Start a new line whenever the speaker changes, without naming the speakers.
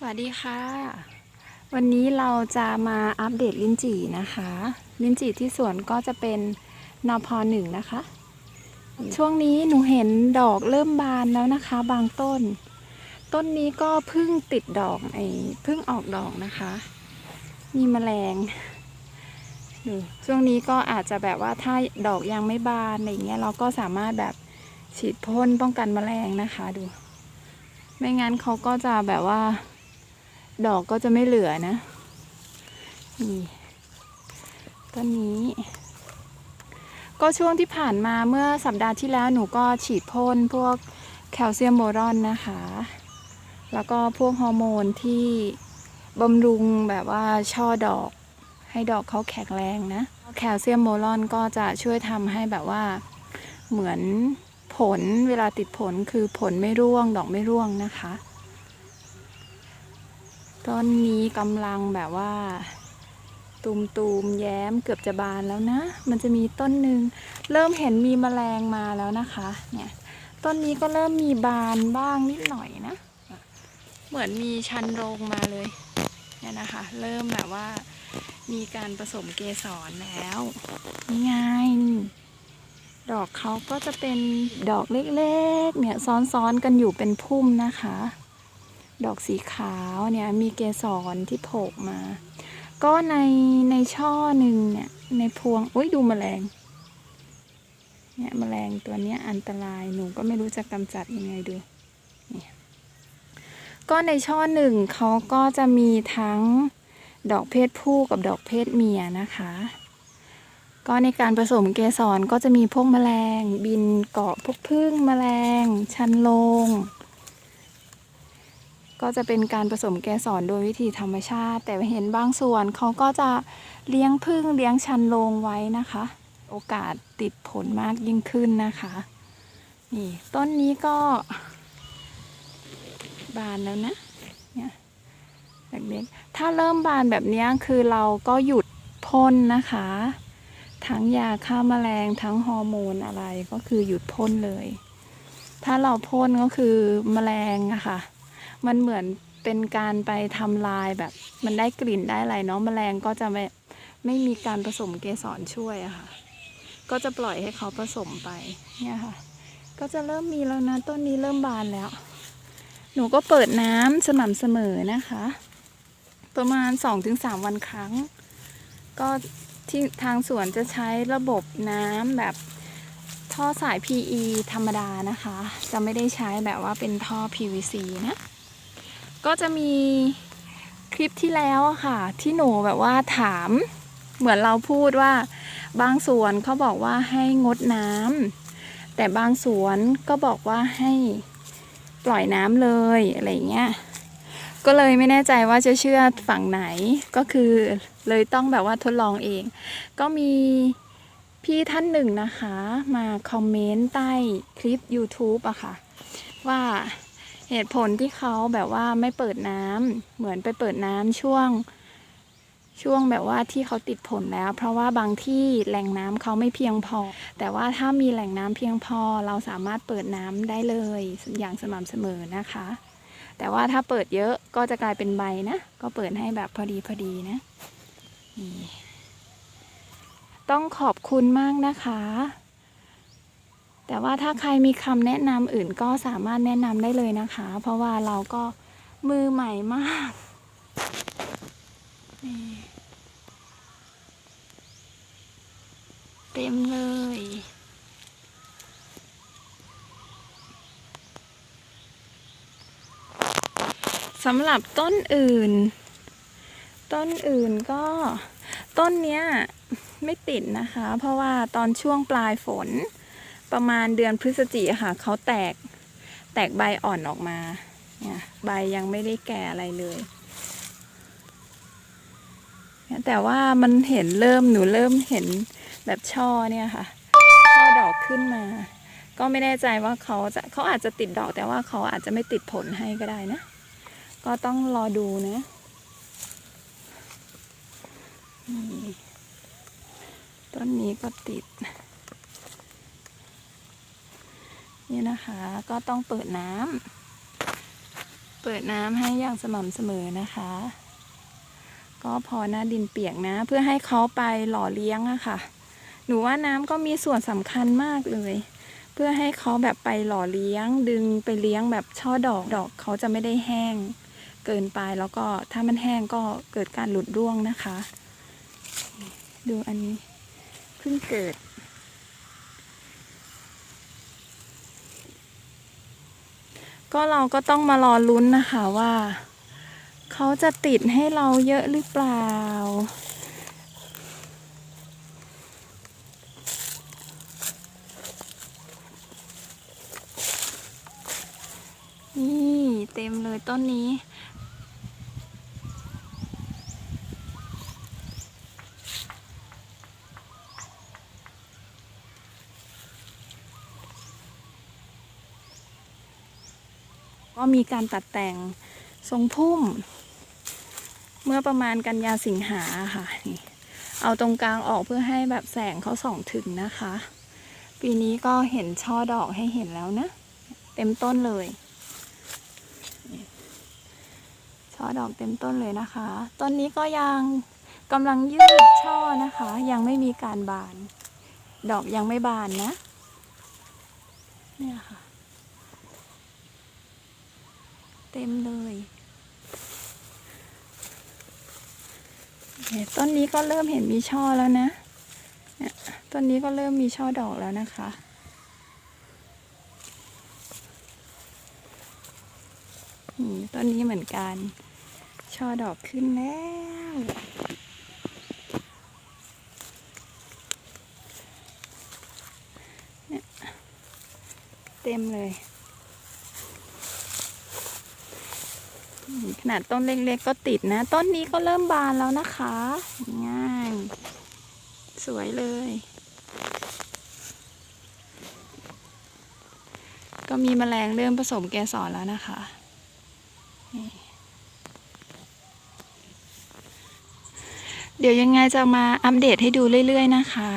สวัสดีค่ะ วันนี้เราจะมาอัปเดตลิ้นจี่นะคะ ลิ้นจี่ที่สวนก็จะเป็นนพหนึ่งนะคะ ช่วงนี้หนูเห็นดอกเริ่มบานแล้วนะคะ บางต้น ต้นนี้ก็เพิ่งติดดอกไอ้เพิ่งออกดอกนะคะ มีแมลงดูช่วงนี้ก็อาจจะแบบว่าถ้าดอกยังไม่บานอะไรอย่างเงี้ยเราก็สามารถแบบฉีดพ่นป้องกันแมลงนะคะดู ไม่งั้นเขาก็จะแบบว่า ดอกก็จะไม่เหลือนะ นี่ต้นนี้ ก็ช่วงที่ผ่านมาเมื่อสัปดาห์ที่แล้วหนูก็ฉีดพ่นพวกแคลเซียมโบรอนนะคะ แล้วก็พวกฮอร์โมนที่บำรุงแบบว่าช่อดอกให้ดอกเขาแข็งแรงนะ แคลเซียมโบรอนก็จะช่วยทำให้แบบว่าเหมือนผลเวลาติดผลคือผลไม่ร่วงดอกไม่ร่วงนะคะ ต้นนี้กำลังแบบว่า ตูมตูมๆแย้มเกือบจะบานแล้วนะ มันจะมีต้นหนึ่งเริ่มเห็นมีแมลงมาแล้วนะคะ เนี่ย ต้นนี้ก็เริ่มมีบานบ้างนิดหน่อยนะ เหมือนมีชันโรงมาเลย เนี่ยนะคะ เริ่มแบบว่า มีการผสมเกสรแล้วนี่ไงดอกเขาก็จะเป็นดอกเล็กๆ เนี่ยซ้อนๆกันอยู่เป็นพุ่มนะคะ ดอกสีขาวเนี่ยมีเกสรที่โผล่มา ก็ในในช่อหนึ่งเนี่ยในพวงอุ้ยดูแมลงเนี่ยแมลงตัวเนี้ยอันตรายหนูก็ไม่รู้จะกำจัดยังไงดูเนี่ยก็ในช่อหนึ่งเขาก็จะมีทั้งดอกเพศผู้กับดอกเพศเมียนะคะ ก็ในการผสมเกสรก็จะมีพวกแมลง บินเกาะพวกพึ่งแมลง ชันโลง ก็จะเป็นการผสมแกสรโดยวิธีธรรมชาติ แต่เห็นบางส่วนเขาก็จะเลี้ยงพึ่งเลี้ยงชันโลงไว้นะคะ โอกาสติดผลมากยิ่งขึ้นนะคะนี่ต้นนี้ก็ บานแล้วนะเนี่ยเล็กๆถ้าเริ่มบานแบบนี้คือเราก็หยุดพ่นนะคะ ทั้งยาฆ่าแมลงทั้งฮอร์โมนอะไรก็คือหยุดพ่นเลย ถ้าเราพ่นก็คือแมลงอะค่ะ มันเหมือนเป็นการไปทำลายแบบ มันได้กลิ่นได้อะไรเนาะแมลงก็จะไม่ไม่มีการผสมเกสรช่วยอะค่ะ ก็จะปล่อยให้เขาผสมไปเนี่ยค่ะ ก็จะเริ่มมีแล้วนะต้นนี้เริ่มบานแล้ว หนูก็เปิดน้ำสม่ำเสมอนะคะ ประมาณ 2-3 วันครั้ง ก็ที่ทางสวนจะใช้ระบบน้ำแบบท่อสาย PE ธรรมดานะคะ จะไม่ได้ใช้แบบว่าเป็นท่อ PVC นะ ก็จะมีคลิปที่แล้วอะค่ะ ที่หนูแบบว่าถามเหมือนเราพูดว่า บางสวนเขาบอกว่าให้งดน้ำแต่บางสวนก็บอกว่าให้ปล่อยน้ำเลยอะไรเงี้ยก็เลยไม่แน่ใจว่าจะเชื่อฝั่งไหนก็คือเลยต้องแบบว่าทดลองเอง ก็มีพี่ท่านหนึ่งนะคะ มาคอมเมนต์ใต้คลิป YouTube อะค่ะ ว่า เหตุผลที่เขาแบบว่าไม่เปิดน้ำเหมือนไปเปิดน้ำช่วงช่วงแบบว่าที่เขาติดผลแล้ว เพราะว่าบางที่แหล่งน้ำเขาไม่เพียงพอ แต่ว่าถ้ามีแหล่งน้ำเพียงพอ เราสามารถเปิดน้ำได้เลยอย่างสม่ำเสมอนะคะ แต่ว่าถ้าเปิดเยอะก็จะกลายเป็นใบนะ ก็เปิดให้แบบพอดีพอดีนะนี่ต้องขอบคุณมากนะคะ แต่ว่าถ้าใครมีคำแนะนำอื่นก็สามารถแนะนำได้เลยนะคะ เพราะว่าเราก็มือใหม่มากนี่เต็มเลย สำหรับต้นอื่น ต้นอื่นก็ต้นเนี้ยไม่ติดนะคะ เพราะว่าตอนช่วงปลายฝน ประมาณเดือนพฤศจิกาค่ะเขาแตกแตกใบอ่อนออกมาเนี่ยใบยังไม่ได้แก่อะไรเลยแต่ว่ามันเห็นเริ่มหนูเริ่มเห็นแบบช่อเนี่ยค่ะ ช่อดอกขึ้นมา ก็ไม่แน่ใจว่าเขาจะเขาอาจจะติดดอกแต่ว่าเขาอาจจะไม่ติดผลให้ก็ได้นะ ก็ต้องรอดูนะต้นนี้ก็ติด นี่นะคะ ก็ต้องเปิดน้ำเปิดน้ำให้อย่างสม่ำเสมอนะคะ ก็พอหน้าดินเปียกนะ เพื่อให้เขาไปหล่อเลี้ยงอะค่ะ หนูว่าน้ำก็มีส่วนสำคัญมากเลย เพื่อให้เขาแบบไปหล่อเลี้ยง ดึงไปเลี้ยงแบบช่อดอกดอกเขาจะไม่ได้แห้ง เกินไปแล้วก็ถ้ามันแห้งก็เกิดการหลุดร่วงนะคะ ดูอันนี้เพิ่งเกิด ก็เราก็ต้องมารอลุ้นนะคะว่า เขาจะติดให้เราเยอะหรือเปล่า นี่เต็มเลยต้นนี้ ก็มีการตัดแต่งทรงพุ่ม เมื่อประมาณกันยาสิงหาค่ะนี่เอาตรงกลางออกเพื่อให้แบบแสงเขาส่องถึงนะคะ ปีนี้ก็เห็นช่อดอกให้เห็นแล้วนะ เต็มต้นเลยช่อดอกเต็มต้นเลยนะคะ ต้นนี้ก็ยังกำลังยืดช่อนะคะ ยังไม่มีการบาน ดอกยังไม่บานนะ เนี่ยค่ะ เต็มเลยเนี่ยต้นนี้ก็เริ่มเห็นมีช่อแล้วนะต้นนี้ก็เริ่มมีช่อดอกแล้วนะคะ ต้นนี้เหมือนกัน ช่อดอกขึ้นแล้วเต็มเลย อืมข นาดต้นเล็กๆก็ติดนะ ต้นนี้ก็เริ่มบานแล้วนะคะ ง่าย สวยเลย ก็มีแมลงเริ่มผสมเกสรแล้วนะคะเดี๋ยวยังไงจะมาอัปเดตให้ดูเรื่อย ๆ นะคะ